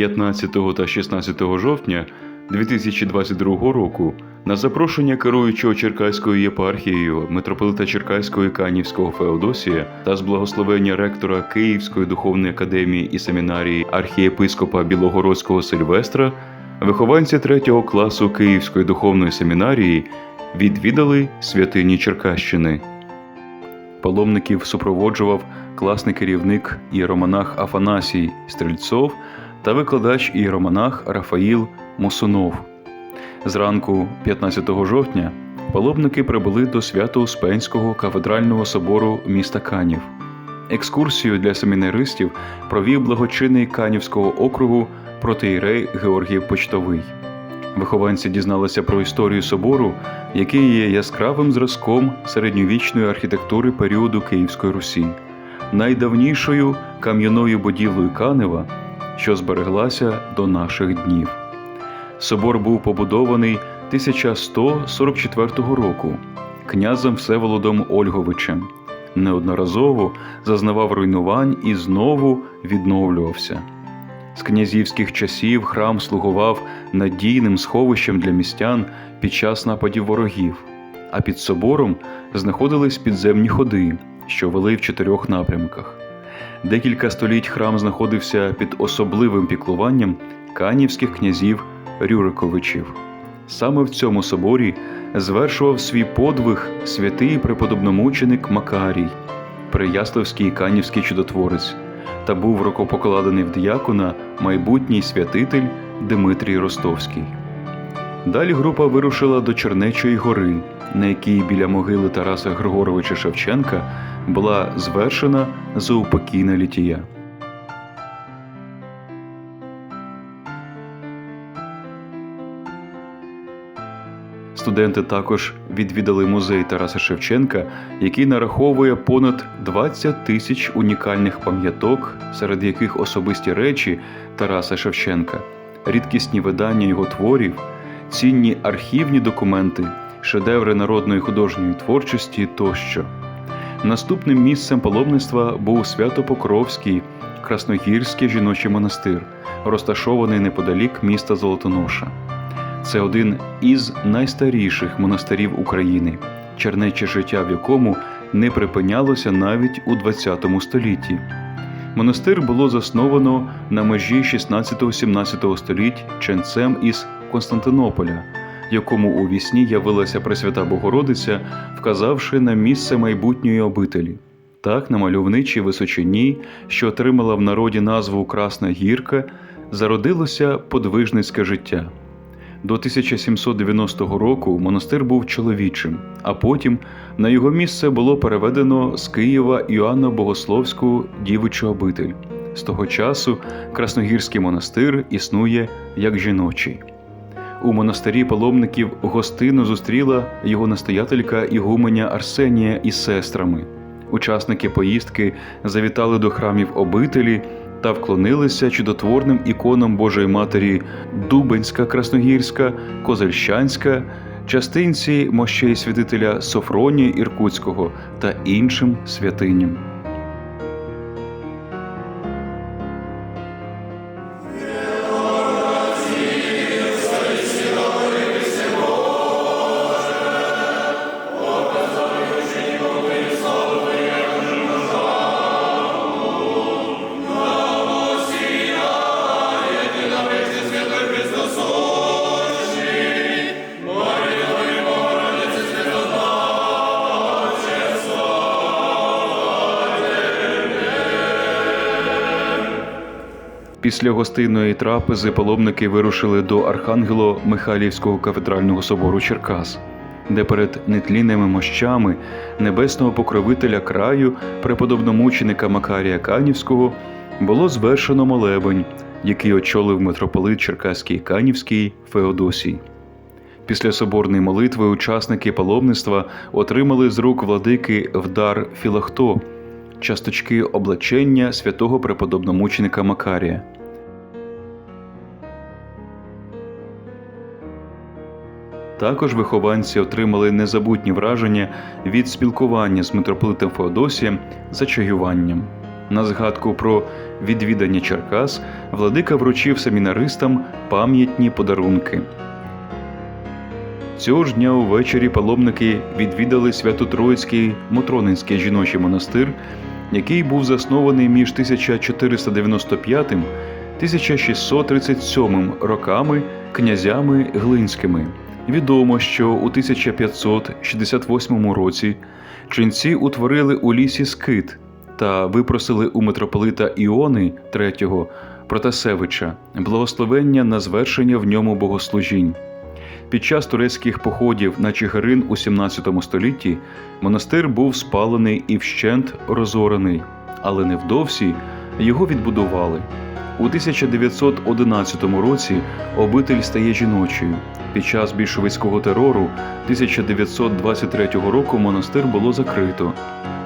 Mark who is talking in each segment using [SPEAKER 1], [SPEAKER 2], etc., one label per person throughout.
[SPEAKER 1] 15 та 16 жовтня 2022 року на запрошення керуючого Черкаською єпархією митрополита Черкаського і Канівського Феодосія та з благословення ректора Київської духовної академії і семінарії архієпископа Білогородського Сильвестра, вихованці 3 класу Київської духовної семінарії відвідали святині Черкащини. Паломників супроводжував класний керівник ієромонах Афанасій Стрельцов та викладач ієромонах Рафаїл Мосунов. Зранку 15 жовтня паломники прибули до Свято-Успенського кафедрального собору міста Канів. Екскурсію для семінаристів провів благочинний Канівського округу протиєрей Георгій Почтовий. Вихованці дізналися про історію собору, який є яскравим зразком середньовічної архітектури періоду Київської Русі, найдавнішою кам'яною будівлею Канева, що збереглася до наших днів. Собор був побудований 1144 року князем Всеволодом Ольговичем. Неодноразово зазнавав руйнувань і знову відновлювався. З князівських часів храм слугував надійним сховищем для містян під час нападів ворогів, а під собором знаходились підземні ходи, що вели в чотирьох напрямках. Декілька століть храм знаходився під особливим піклуванням канівських князів Рюриковичів. Саме в цьому соборі звершував свій подвиг святий преподобномученик Макарій, Переяславський і канівський чудотворець, та був рукопокладений в діякона майбутній святитель Димитрій Ростовський. Далі група вирушила до Чернечої гори, на якій біля могили Тараса Григоровича Шевченка була звершена заупокійна літія. Студенти також відвідали музей Тараса Шевченка, який нараховує понад 20 тисяч унікальних пам'яток, серед яких особисті речі Тараса Шевченка, рідкісні видання його творів, цінні архівні документи, шедеври народної художньої творчості тощо. Наступним місцем паломництва був Свято-Покровський Красногірський жіночий монастир, розташований неподалік міста Золотоноша. Це один із найстаріших монастирів України, чернече життя в якому не припинялося навіть у ХХ столітті. Монастир було засновано на межі 16-17 століть ченцем із Константинополя, якому у вісні явилася Пресвята Богородиця, вказавши на місце майбутньої обителі. Так, на мальовничій височині, що отримала в народі назву Красна Гірка, зародилося подвижницьке життя. До 1790 року монастир був чоловічим, а потім на його місце було переведено з Києва Іоанна Богословську дівичу обитель. З того часу Красногірський монастир існує як жіночий. У монастирі паломників гостину зустріла його настоятелька Ігуменя Арсенія із сестрами. Учасники поїздки завітали до храмів обителі та вклонилися чудотворним іконам Божої Матері Дубенська, Красногірська, Козельщанська, частинці мощей святителя Софронія Іркутського та іншим святиням. Після гостинної трапези паломники вирушили до Архангело-Михайлівського кафедрального собору Черкас, де перед нетлінними мощами небесного покровителя краю, преподобномученика Макарія Канівського, було звершено молебень, який очолив митрополит Черкаський Канівський Феодосій. Після соборної молитви учасники паломництва отримали з рук владики вдар філахто, часточки облачення святого преподобномученика Макарія. Також вихованці отримали незабутні враження від спілкування з митрополитом Феодосієм за чаюванням. На згадку про відвідання Черкас владика вручив семінаристам пам'ятні подарунки. Цього ж дня увечері паломники відвідали Свято-Троїцький Мотронинський жіночий монастир, який був заснований між 1495 1637 роками князями Глинськими. Відомо, що у 1568 році ченці утворили у лісі скит та випросили у митрополита Іони III Протасевича благословення на звершення в ньому богослужінь. Під час турецьких походів на Чигирин у 17 столітті монастир був спалений і вщент розорений, але невдовзі його відбудували. У 1911 році обитель стає жіночою. Під час більшовицького терору 1923 року монастир було закрито.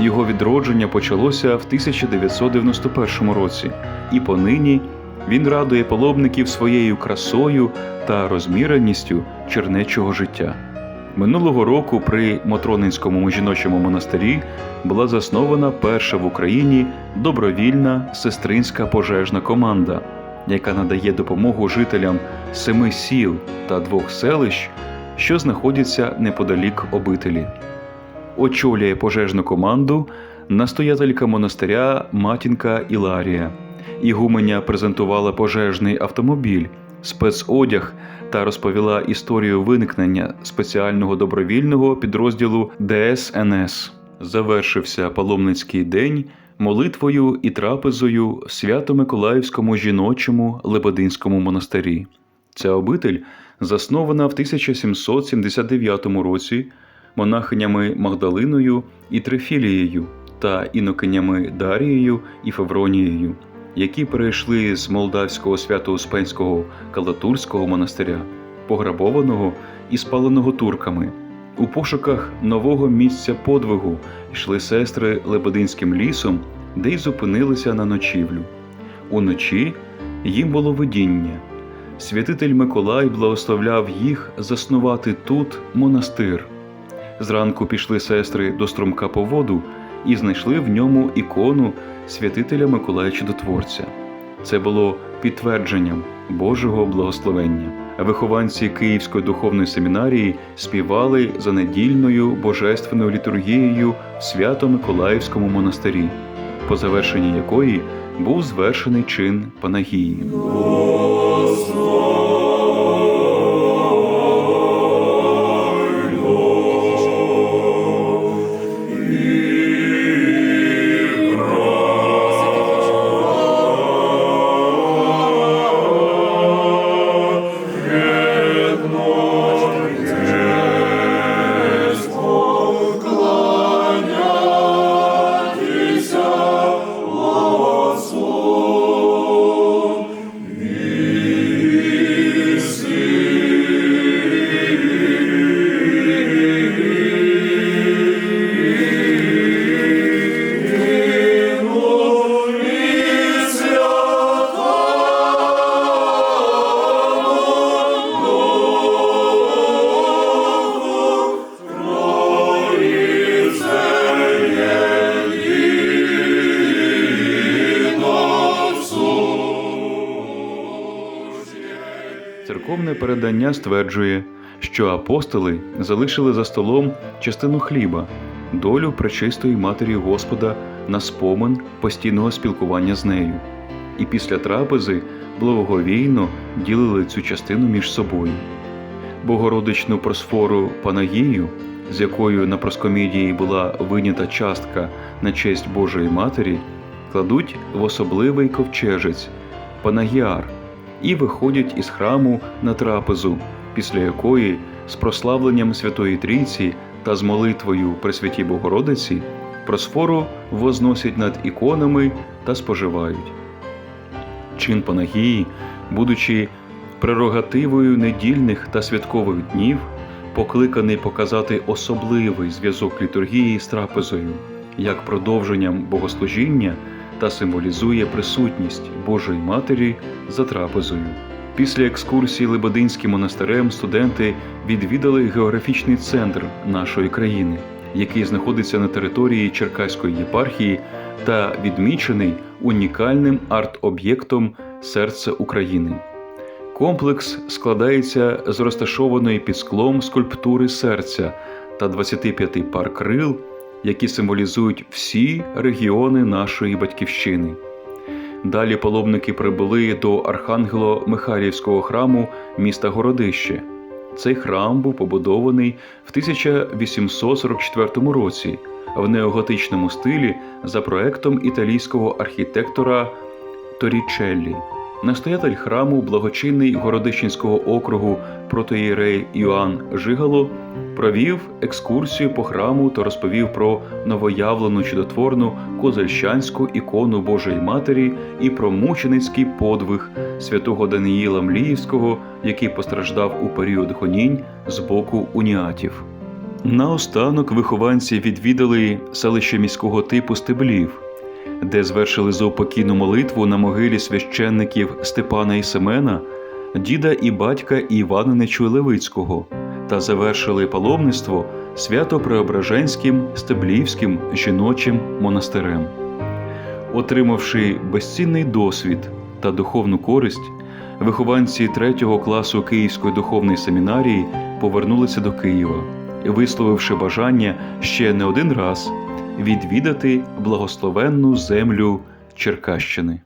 [SPEAKER 1] Його відродження почалося в 1991 році, і понині він радує паломників своєю красою та розміреністю чернечого життя. Минулого року при Мотронинському жіночому монастирі була заснована перша в Україні добровільна сестринська пожежна команда, яка надає допомогу жителям семи сіл та двох селищ, що знаходяться неподалік обителі. Очолює пожежну команду настоятелька монастиря Матінка Іларія. Ігуменя презентувала пожежний автомобіль, спецодяг та розповіла історію виникнення спеціального добровільного підрозділу ДСНС. Завершився паломницький день молитвою і трапезою в Свято-Миколаївському жіночому Лебединському монастирі. Ця обитель заснована в 1779 році монахинями Магдалиною і Трифілією та інокинями Дарією і Февронією, які перейшли з молдавського свято-успенського Калатурського монастиря, пограбованого і спаленого турками. У пошуках нового місця подвигу йшли сестри Лебединським лісом, де й зупинилися на ночівлю. Уночі їм було видіння. Святитель Миколай благословляв їх заснувати тут монастир. Зранку пішли сестри до струмка по воду і знайшли в ньому ікону святителя Миколая Чудотворця. Це було підтвердженням Божого благословення. Вихованці Київської духовної семінарії співали за недільною божественною літургією в Свято-Миколаївському монастирі, по завершенні якої був звершений чин Панагії. Церковне передання стверджує, що апостоли залишили за столом частину хліба, долю пречистої матері Господа на спомин постійного спілкування з нею, і після трапези благоговійно ділили цю частину між собою. Богородичну просфору Панагію, з якою на проскомідії була винята частка на честь Божої Матері, кладуть в особливий ковчежець Панагіар і виходять із храму на трапезу, після якої з прославленням Святої Трійці та з молитвою Пресвятій Богородиці просфору возносять над іконами та споживають. Чин Панагії, будучи прерогативою недільних та святкових днів, покликаний показати особливий зв'язок літургії з трапезою, як продовженням богослужіння та символізує присутність Божої Матері за трапезою. Після екскурсії Лебединським монастирем студенти відвідали географічний центр нашої країни, який знаходиться на території Черкаської єпархії та відмічений унікальним арт-об'єктом Серце України. Комплекс складається з розташованої під склом скульптури серця та 25 пар крил, які символізують всі регіони нашої батьківщини. Далі паломники прибули до Архангело-Михайлівського храму міста Городище. Цей храм був побудований в 1844 році в неоготичному стилі за проектом італійського архітектора Торічеллі. Настоятель храму, благочинний Городищенського округу протоєрей Іоанн Жигало, провів екскурсію по храму та розповів про новоявлену чудотворну козельщанську ікону Божої Матері і про мученицький подвиг святого Даниїла Мліївського, який постраждав у період гонінь з боку уніатів. Наостанок вихованці відвідали селище міського типу Стеблів, де звершили заупокійну молитву на могилі священників Степана і Семена, діда і батька Івана Нечуй-Левицького та завершили паломництво свято-преображенським Стеблівським жіночим монастирем. Отримавши безцінний досвід та духовну користь, вихованці третього класу Київської духовної семінарії повернулися до Києва, висловивши бажання ще не один раз відвідати благословенну землю Черкащини.